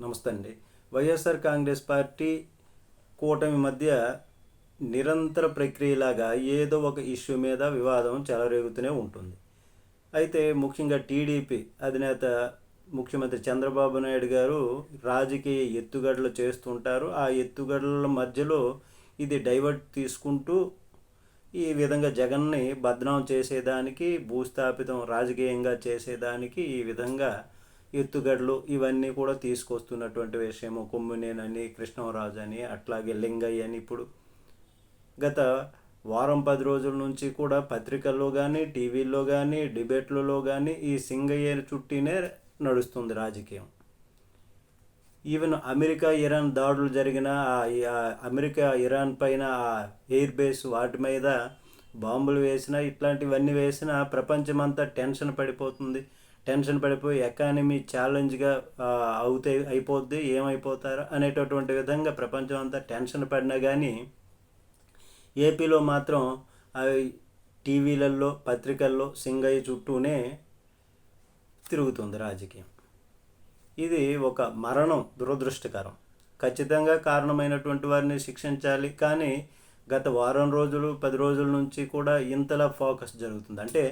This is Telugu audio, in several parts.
నమస్తే అండి వైఎస్ఆర్ కాంగ్రెస్ పార్టీ కూటమి మధ్య నిరంతర ప్రక్రియలాగా ఏదో ఒక ఇష్యూ మీద వివాదం చెలరేగుతూనే ఉంటుంది. అయితే ముఖ్యంగా టీడీపీ అధినేత ముఖ్యమంత్రి చంద్రబాబు నాయుడు గారు రాజకీయ ఎత్తుగడలు చేస్తుంటారు ఆ ఎత్తుగడల మధ్యలో ఇది డైవర్ట్ తీసుకుంటూ ఈ విధంగా జగన్ని బద్నాం చేసేదానికి భూస్థాపితం రాజకీయంగా చేసేదానికి ఈ విధంగా ఎత్తుగడలు ఇవన్నీ కూడా తీసుకొస్తున్నటువంటి విషయము. కొమ్మినేనని కృష్ణరాజు అని అట్లాగే లింగయ్య అని ఇప్పుడు గత వారం పది రోజుల నుంచి కూడా పత్రికల్లో కానీ టీవీల్లో కానీ డిబేట్లలో కానీ ఈ సింగయ్య చుట్టినే నడుస్తుంది రాజకీయం. ఈవెన్ అమెరికా ఇరాన్ దాడులు జరిగిన ఆ- అమెరికా ఇరాన్ పైన ఆ ఎయిర్ బేస్ వాటి మీద బాంబులు వేసిన ఇట్లాంటివన్నీ వేసిన ప్రపంచమంతా టెన్షన్ పడిపోతుంది. టెన్షన్ పడిపోయి ఎకానమీ ఛాలెంజ్గా అవుతే అయిపోద్ది ఏమైపోతారు అనేటటువంటి విధంగా ప్రపంచం అంతా టెన్షన్ పడినా కానీ ఏపీలో మాత్రం అవి టీవీలలో పత్రికల్లో సింగయ్య చుట్టూనే తిరుగుతుంది రాజకీయం. ఇది ఒక మరణం దురదృష్టకరం. ఖచ్చితంగా కారణమైనటువంటి వారిని శిక్షించాలి కానీ గత వారం రోజులు పది రోజుల నుంచి కూడా ఇంతలా ఫోకస్ జరుగుతుంది. అంటే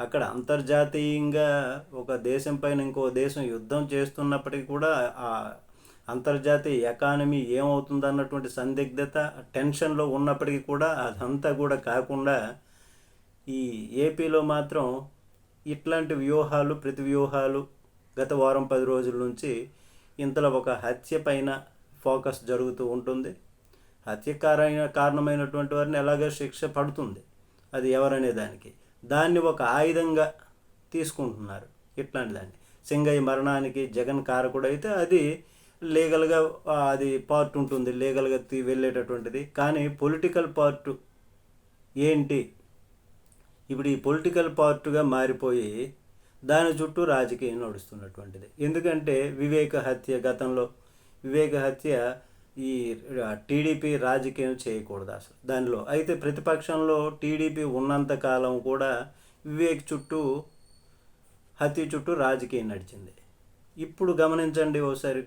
అక్కడ అంతర్జాతీయంగా ఒక దేశం పైన ఇంకో దేశం యుద్ధం చేస్తున్నప్పటికీ కూడా ఆ అంతర్జాతీయ ఎకానమీ ఏమవుతుంది అన్నటువంటి సందిగ్ధత టెన్షన్లో ఉన్నప్పటికీ కూడా అదంతా కూడా కాకుండా ఈ ఏపీలో మాత్రం ఇట్లాంటి వ్యూహాలు ప్రతి వ్యూహాలు గత వారం పది రోజుల నుంచి ఇంతలో ఒక హత్య పైన ఫోకస్ జరుగుతూ ఉంటుంది. హత్య కారణ కారణమైనటువంటి వారిని ఎలాగో శిక్ష పడుతుంది? అది ఎవరనే దానికి. దాన్ని ఒక ఆయుధంగా తీసుకుంటున్నారు ఇట్లాంటి దాన్ని. సింగయ్య మరణానికి జగన్ కారకుడైతే అయితే అది లీగల్గా అది పార్ట్ ఉంటుంది లీగల్గా తీ వెళ్ళేటటువంటిది. కానీ పొలిటికల్ పార్ట్ ఏంటి? ఇప్పుడు ఈ పొలిటికల్ పార్ట్గా మారిపోయి దాని చుట్టూ రాజకీయం నడుస్తున్నటువంటిది. ఎందుకంటే వివేక హత్య గతంలో వివేక హత్య ఈ టీడీపీ రాజకీయం చేయకూడదు అసలు దానిలో. అయితే ప్రతిపక్షంలో టీడీపీ ఉన్నంత కాలం కూడా వివేక్ చుట్టూ హత్య చుట్టూ రాజకీయం నడిచింది. ఇప్పుడు గమనించండి ఓసారి.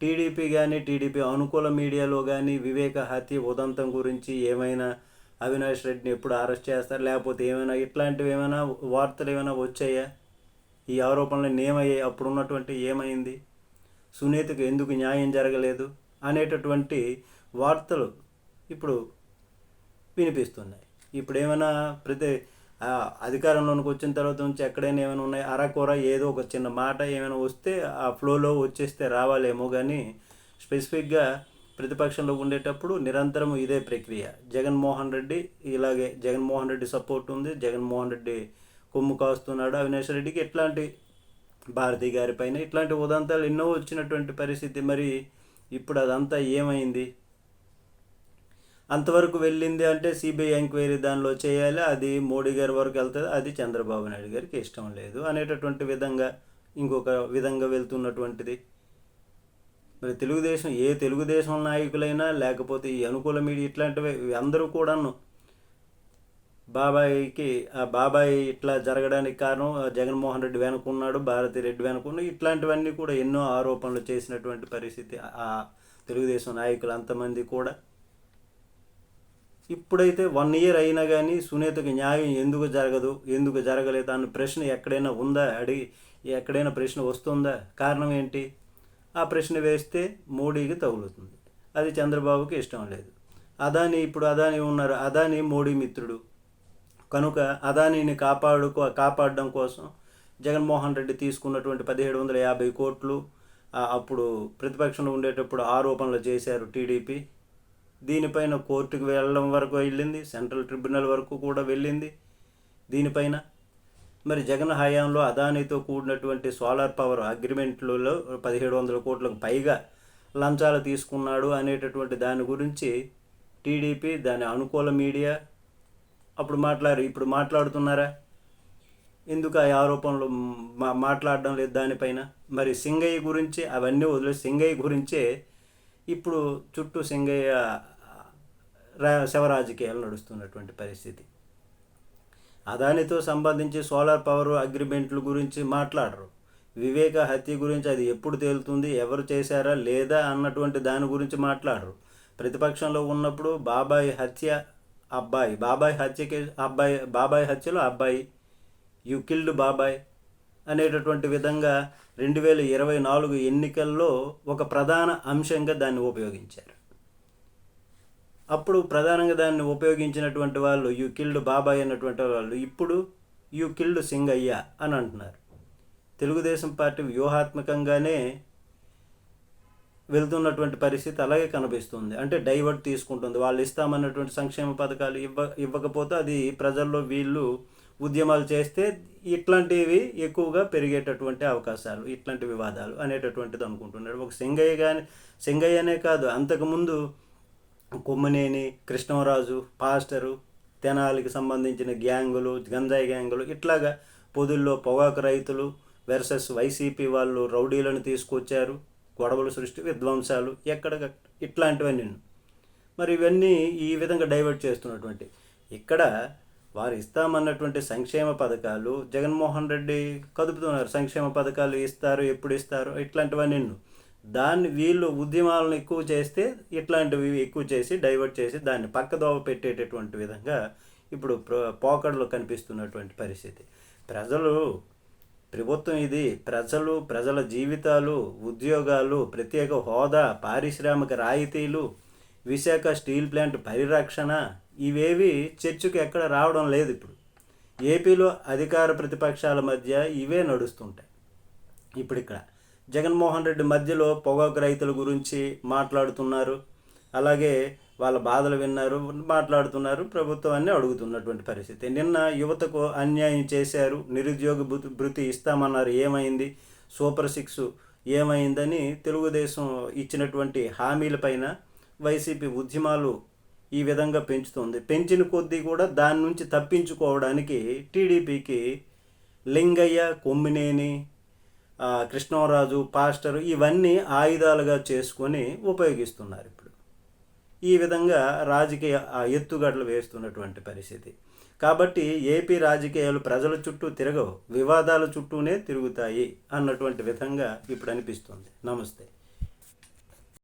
టీడీపీ కానీ టీడీపీ అనుకూల మీడియాలో కానీ వివేక హత్య ఉదంతం గురించి ఏమైనా అవినాష్ రెడ్డిని ఎప్పుడు అరెస్ట్ చేస్తారు? లేకపోతే ఏమైనా ఇట్లాంటివి ఏమైనా వార్తలు ఏమైనా వచ్చాయా? ఈ ఆరోపణలు ఏమయ్యాయి అప్పుడు ఉన్నటువంటి ఏమైంది? సునీతకు ఎందుకు న్యాయం జరగలేదు అనేటటువంటి వార్తలు ఇప్పుడు వినిపిస్తున్నాయి. ఇప్పుడు ఏమైనా ప్రతి అధికారంలోనికి వచ్చిన తర్వాత నుంచి ఎక్కడైనా ఏమైనా ఉన్నాయి అరకొర ఏదో ఒక చిన్న మాట ఏమైనా వస్తే ఆ ఫ్లోలో వచ్చేస్తే రావాలేమో కానీ స్పెసిఫిక్గా ప్రతిపక్షంలో ఉండేటప్పుడు నిరంతరం ఇదే ప్రక్రియ. జగన్మోహన్ రెడ్డి ఇలాగే జగన్మోహన్ రెడ్డి సపోర్ట్ ఉంది జగన్మోహన్ రెడ్డి కొమ్ము కాస్తున్నాడు అవినాష్ రెడ్డికి ఇట్లాంటి భారతి గారి పైన ఇట్లాంటి ఉదంతాలు ఎన్నో వచ్చినటువంటి పరిస్థితి. మరి ఇప్పుడు అదంతా ఏమైంది? అంతవరకు వెళ్ళింది అంటే సిబిఐ ఎంక్వైరీ దానిలో చేయాలి అది మోడీ గారి వరకు వెళ్తుంది అది చంద్రబాబు నాయుడు గారికి ఇష్టం లేదు అనేటటువంటి విధంగా ఇంకొక విధంగా వెళ్తున్నటువంటిది. మరి తెలుగుదేశం ఏ తెలుగుదేశం నాయకులైనా లేకపోతే ఈ అనుకూల మీడియా ఇట్లాంటివి అందరూ కూడాను బాబాయికి ఆ బాబాయ్ ఇట్లా జరగడానికి కారణం ఆ జగన్మోహన్ రెడ్డి వెనుకున్నాడు భారతి రెడ్డి వెనుకున్నాడు. ఇట్లాంటివన్నీ కూడా ఎన్నో ఆరోపణలు చేసినటువంటి పరిస్థితి ఆ తెలుగుదేశం నాయకులు అంతమంది కూడా. ఇప్పుడైతే వన్ ఇయర్ అయినా కానీ సునీతకి న్యాయం ఎందుకు జరగదు ఎందుకు జరగలేదు అన్న ప్రశ్న ఎక్కడైనా ఉందా? అడిగి ఎక్కడైనా ప్రశ్న వస్తుందా? కారణం ఏంటి? ఆ ప్రశ్న వేస్తే మోడీకి తగులుతుంది. అది చంద్రబాబుకి ఇష్టం లేదు. అదాని ఇప్పుడు అదాని ఉన్నారు. అదాని మోడీ మిత్రుడు. కనుక అదానీని కాపాడుకో కాపాడడం కోసం జగన్మోహన్ రెడ్డి తీసుకున్నటువంటి పదిహేడు వందల యాభై కోట్లు అప్పుడు ప్రతిపక్షంలో ఉండేటప్పుడు ఆరోపణలు చేశారు టీడీపీ. దీనిపైన కోర్టుకు వెళ్ళడం వరకు వెళ్ళింది సెంట్రల్ ట్రిబ్యునల్ వరకు కూడా వెళ్ళింది దీనిపైన. మరి జగన్ హయాంలో అదానితో కూడినటువంటి సోలార్ పవర్ అగ్రిమెంట్లలో పదిహేడు వందల కోట్లకు పైగా లంచాలు తీసుకున్నాడు అనేటటువంటి దాని గురించి టీడీపీ దాని అనుకూల మీడియా అప్పుడు మాట్లాడారు ఇప్పుడు మాట్లాడుతున్నారా? ఎందుకు ఆ ఆరోపణలు మా మాట్లాడడం లేదు దానిపైన? మరి సింగయ్య గురించి అవన్నీ వదిలే సింగయ్య గురించే ఇప్పుడు చుట్టూ సింగయ్య శవరాజకీయాలు నడుస్తున్నటువంటి పరిస్థితి. అదానితో సంబంధించి సోలార్ పవర్ అగ్రిమెంట్ల గురించి మాట్లాడరు. వివేక హత్య గురించి అది ఎప్పుడు తేలుతుంది ఎవరు చేశారా లేదా అన్నటువంటి దాని గురించి మాట్లాడరు. ప్రతిపక్షంలో ఉన్నప్పుడు బాబాయ్ హత్య అబ్బాయి బాబాయ్ హత్యకి అబ్బాయి బాబాయ్ హత్యలో అబ్బాయి యు కిల్డ్ బాబాయ్ అనేటటువంటి విధంగా రెండు వేల ఇరవై నాలుగు ఎన్నికల్లో ఒక ప్రధాన అంశంగా దాన్ని ఉపయోగించారు. అప్పుడు ప్రధానంగా దాన్ని ఉపయోగించినటువంటి వాళ్ళు యు కిల్డ్ బాబాయ్ అన్నటువంటి వాళ్ళు ఇప్పుడు యు కిల్డ్ సింగయ్య అని అంటున్నారు. తెలుగుదేశం పార్టీ వ్యూహాత్మకంగానే వెళ్తున్నటువంటి పరిస్థితి అలాగే కనిపిస్తుంది. అంటే డైవర్ట్ తీసుకుంటుంది. వాళ్ళు ఇస్తామన్నటువంటి సంక్షేమ పథకాలు ఇవ్వ ఇవ్వకపోతే అది ప్రజల్లో వీళ్ళు ఉద్యమాలు చేస్తే ఇట్లాంటివి ఎక్కువగా పెరిగేటటువంటి అవకాశాలు ఇట్లాంటి వివాదాలు అనేటటువంటిది అనుకుంటున్నాడు ఒక సింగయ్య కానీ సింగయ్యనే కాదు అంతకుముందు కొమ్మనేని కృష్ణరాజు పాస్టరు తెనాలికి సంబంధించిన గ్యాంగులు గంజాయి గ్యాంగులు ఇట్లాగా పొదుల్లో పొగాకు రైతులు వెర్సెస్ వైసీపీ వాళ్ళు రౌడీలను తీసుకొచ్చారు. గొడవలు సృష్టి విధ్వంసాలు ఎక్కడ ఇట్లాంటివన్నీ మరి ఇవన్నీ ఈ విధంగా డైవర్ట్ చేస్తున్నటువంటి. ఇక్కడ వారు ఇస్తామన్నటువంటి సంక్షేమ పథకాలు జగన్మోహన్ రెడ్డి కదుపుతున్నారు సంక్షేమ పథకాలు ఇస్తారు ఎప్పుడు ఇస్తారు ఇట్లాంటివన్నీ దాన్ని వీళ్ళు ఉద్యమాలను ఎక్కువ చేస్తే ఇట్లాంటివి ఎక్కువ చేసి డైవర్ట్ చేసి దాన్ని పక్కదోవ పెట్టేటటువంటి విధంగా ఇప్పుడు పోకడలో కనిపిస్తున్నటువంటి పరిస్థితి. ప్రజలు ప్రభుత్వం ఇది ప్రజలు ప్రజల జీవితాలు ఉద్యోగాలు ప్రత్యేక హోదా పారిశ్రామిక రాయితీలు విశాఖ స్టీల్ ప్లాంట్ పరిరక్షణ ఇవేవి చర్చకు ఎక్కడ రావడం లేదు ఇప్పుడు. ఏపీలో అధికార ప్రతిపక్షాల మధ్య ఇవే నడుస్తుంటాయి. ఇప్పుడు ఇక్కడ జగన్మోహన్ రెడ్డి మధ్యలో పొగాకు రైతుల గురించి మాట్లాడుతున్నారు. అలాగే వాళ్ళ బాధలు విన్నారు మాట్లాడుతున్నారు ప్రభుత్వాన్ని అడుగుతున్నటువంటి పరిస్థితి. నిన్న యువతకు అన్యాయం చేశారు నిరుద్యోగ భృతి ఇస్తామన్నారు ఏమైంది? సూపర్ సిక్స్ ఏమైందని తెలుగుదేశం ఇచ్చినటువంటి హామీలపైన వైసీపీ ఉద్యమాలు ఈ విధంగా పెంచుతుంది. పెంచిన కొద్దీ కూడా దాని నుంచి తప్పించుకోవడానికి టీడీపీకి లింగయ్య కొమ్మినేని కృష్ణరాజు పాస్టర్ ఇవన్నీ ఆయుధాలుగా చేసుకొని ఉపయోగిస్తున్నారు. ఈ విధంగా రాజకీయ ఎత్తుగడలు వేస్తున్నటువంటి పరిస్థితి. కాబట్టి ఏపీ రాజకీయాలు ప్రజల చుట్టూ తిరగవు వివాదాల చుట్టూనే తిరుగుతాయి అన్నటువంటి విధంగా ఇప్పుడు అనిపిస్తుంది. నమస్తే.